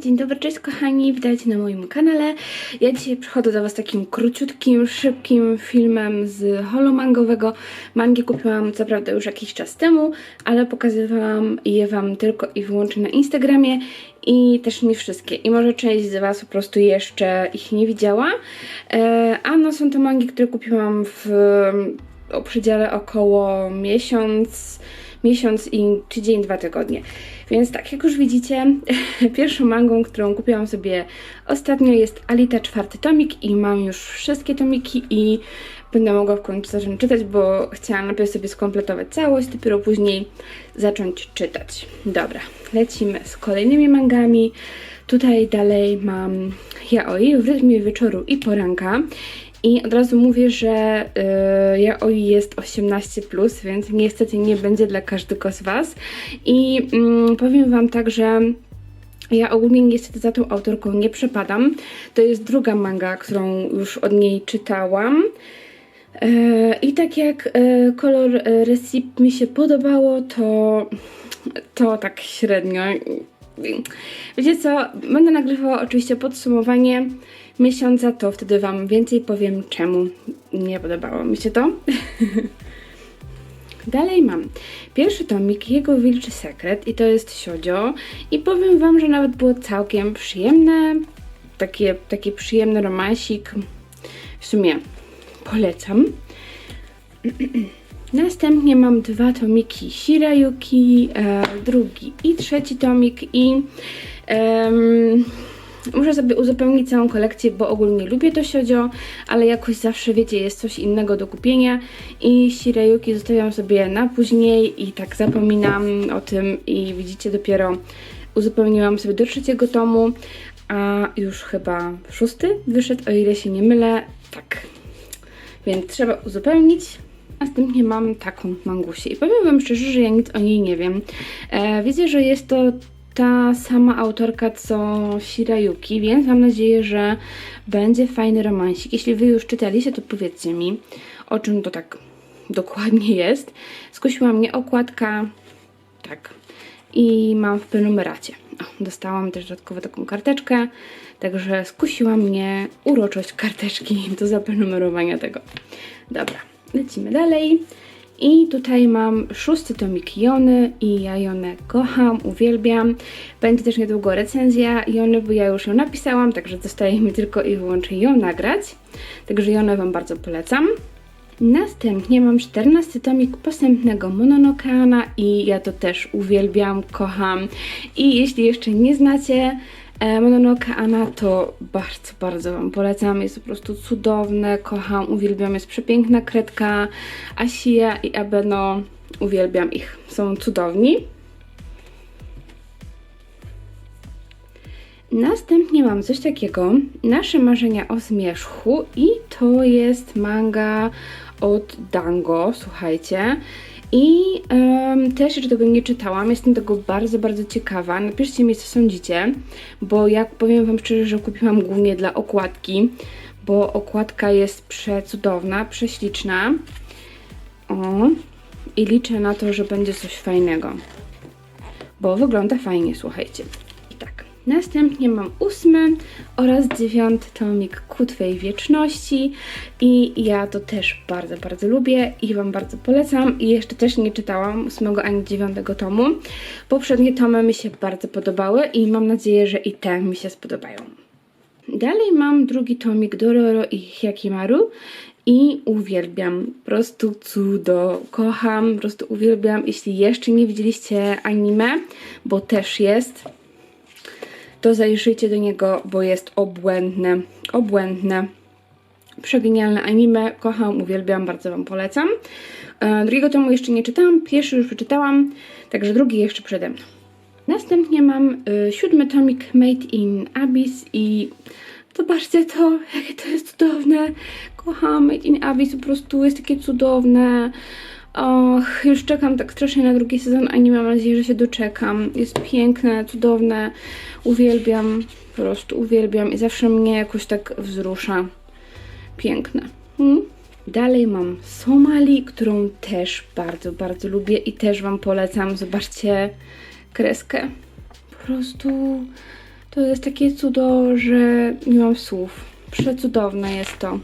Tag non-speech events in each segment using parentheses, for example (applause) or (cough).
Dzień dobry, cześć kochani, witajcie na moim kanale. Ja dzisiaj przychodzę do Was takim króciutkim, szybkim filmem z holo mangowego. Mangi kupiłam co prawda już jakiś czas temu, ale pokazywałam je Wam tylko i wyłącznie na Instagramie i też nie wszystkie. I może część z Was po prostu jeszcze ich nie widziała. E, a no są to mangi, które kupiłam w o przedziale około miesiąc, miesiąc i tydzień, dwa tygodnie. Więc tak, jak już widzicie, (laughs) pierwszą mangą, którą kupiłam sobie ostatnio jest Alita czwarty tomik i mam już wszystkie tomiki i będę mogła w końcu zacząć czytać, bo chciałam najpierw sobie skompletować całość, dopiero później zacząć czytać. Dobra, lecimy z kolejnymi mangami. Tutaj dalej mam Yaoi w rytmie wieczoru i poranka. I od razu mówię, że y, Yaoi jest 18+, więc niestety nie będzie dla każdego z Was. I mm, powiem Wam tak, że ja ogólnie niestety za tą autorką nie przepadam. To jest druga manga, którą już od niej czytałam. E, I tak jak e, kolor e, Recip mi się podobało, to, to tak średnio. Wiecie co, będę nagrywała oczywiście podsumowanie miesiąca, to wtedy Wam więcej powiem, czemu nie podobało mi się to. (laughs) Dalej mam pierwszy tomik, jego wilczy sekret i to jest Siodzio i powiem Wam, że nawet było całkiem przyjemne, takie, taki przyjemny romansik, w sumie polecam. (clears throat) Następnie mam dwa tomiki Shirayuki, e, drugi i trzeci tomik i muszę sobie uzupełnić całą kolekcję, bo ogólnie lubię to siodzio, ale jakoś zawsze wiecie, jest coś innego do kupienia i Shirayuki zostawiam sobie na później i tak zapominam o tym i widzicie dopiero uzupełniłam sobie do trzeciego tomu, a już chyba szósty wyszedł, o ile się nie mylę, tak. Więc trzeba uzupełnić. Następnie mam taką mangusię i powiem Wam szczerze, że ja nic o niej nie wiem. E, widzę, że jest to ta sama autorka co Shirayuki, więc mam nadzieję, że będzie fajny romansik. Jeśli Wy już czytaliście, to powiedzcie mi, o czym to tak (laughs) dokładnie jest. Skusiła mnie okładka, tak, i mam w prenumeracie. O, dostałam też dodatkowo taką karteczkę, także skusiła mnie uroczość karteczki do zaprenumerowania tego. Dobra, lecimy dalej. I tutaj mam szósty tomik Jony i ja Jonę kocham, uwielbiam. Będzie też niedługo recenzja Jony, bo ja już ją napisałam, także zostaje mi tylko i wyłącznie ją nagrać. Także Jonę Wam bardzo polecam. Następnie mam 14 tomik posępnego Mononokeana i ja to też uwielbiam, kocham. I jeśli jeszcze nie znacie e, Mononokeana, to bardzo, bardzo Wam polecam. Jest po prostu cudowne, kocham, uwielbiam. Jest przepiękna kredka Asia i Abeno. Uwielbiam ich, są cudowni. Następnie mam coś takiego, Nasze marzenia o zmierzchu i to jest manga od Dango, słuchajcie. I em, też jeszcze tego nie czytałam, jestem tego bardzo, bardzo ciekawa. Napiszcie mi, co sądzicie, bo jak powiem Wam szczerze, że kupiłam głównie dla okładki, bo okładka jest przecudowna, prześliczna. O, i liczę na to, że będzie coś fajnego, bo wygląda fajnie, słuchajcie. Następnie mam ósmy oraz dziewiąty tomik Ku Twej Wieczności i ja to też bardzo, bardzo lubię i Wam bardzo polecam i jeszcze też nie czytałam ósmego ani dziewiątego tomu. Poprzednie tomy mi się bardzo podobały i mam nadzieję, że i te mi się spodobają. Dalej mam drugi tomik Dororo i Hyakimaru i uwielbiam, po prostu cudo, kocham, po prostu uwielbiam. Jeśli jeszcze nie widzieliście anime, bo też jest, to zajrzyjcie do niego, bo jest obłędne, obłędne. Przegenialne anime, kocham, uwielbiam, bardzo Wam polecam. E, drugiego tomu jeszcze nie czytałam, pierwszy już przeczytałam, także drugi jeszcze przede mną. Następnie mam y, siódmy tomik Made in Abyss i zobaczcie to, jakie to jest cudowne. Kocham Made in Abyss, po prostu jest takie cudowne. Och, już czekam tak strasznie na drugi sezon anime, mam nadzieję, że się doczekam. Jest piękne, cudowne, uwielbiam, po prostu uwielbiam i zawsze mnie jakoś tak wzrusza. Piękne. Hmm? Dalej mam Somali, którą też bardzo, bardzo lubię i też Wam polecam. Zobaczcie kreskę. Po prostu to jest takie cudo, że nie mam słów. Przecudowne jest to.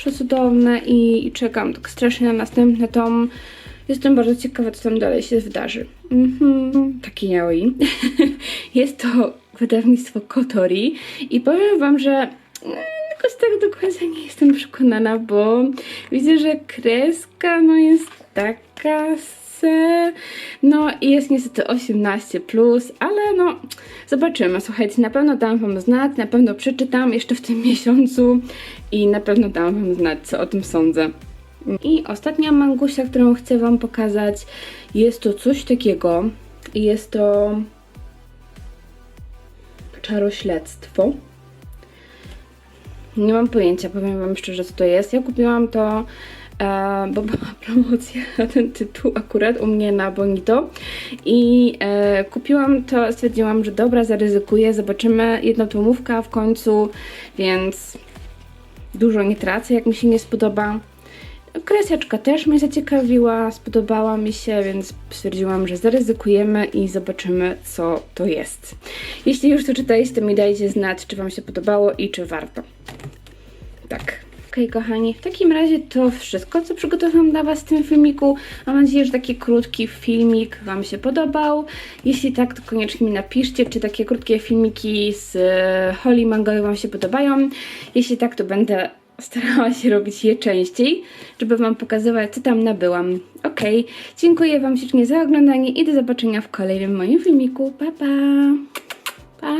Przecudowne i, i czekam tak strasznie na następny tom. Jestem bardzo ciekawa, co tam dalej się wydarzy. Mhm, taki yaoi. (laughs) jest to wydawnictwo Kotori i powiem wam, że mm, jakoś tak do końca nie jestem przekonana, bo widzę, że kreska no jest taka no i jest niestety 18+, plus, ale no zobaczymy, słuchajcie, na pewno dam wam znać, na pewno przeczytam jeszcze w tym (laughs) miesiącu i na pewno dam wam znać, co o tym sądzę. I ostatnia mangusia, którą chcę wam pokazać, jest to coś takiego, jest to czarośledztwo. Nie mam pojęcia, powiem Wam szczerze, co to jest. Ja kupiłam to, bo była (laughs) promocja na ten tytuł akurat u mnie na Bonito. I e, kupiłam to, stwierdziłam, że dobra, zaryzykuję, zobaczymy. Jedna tłumówka w końcu, więc dużo nie tracę, jak mi się nie spodoba. Kreseczka też mnie zaciekawiła, spodobała mi się, więc stwierdziłam, że zaryzykujemy i zobaczymy, co to jest. Jeśli już to czytaliście, to mi dajcie znać, czy Wam się podobało i czy warto. Tak. Okej, kochani, w takim razie to wszystko, co przygotowałam dla Was w tym filmiku. Mam nadzieję, że taki krótki filmik Wam się podobał. Jeśli tak, to koniecznie mi napiszcie, czy takie krótkie filmiki z e, Holly Mangoy Wam się podobają. Jeśli tak, to będę starała się (laughs) robić je częściej, żeby Wam pokazywać, co tam nabyłam. Ok, dziękuję Wam ślicznie za oglądanie i do zobaczenia w kolejnym moim filmiku. Pa, pa! Pa!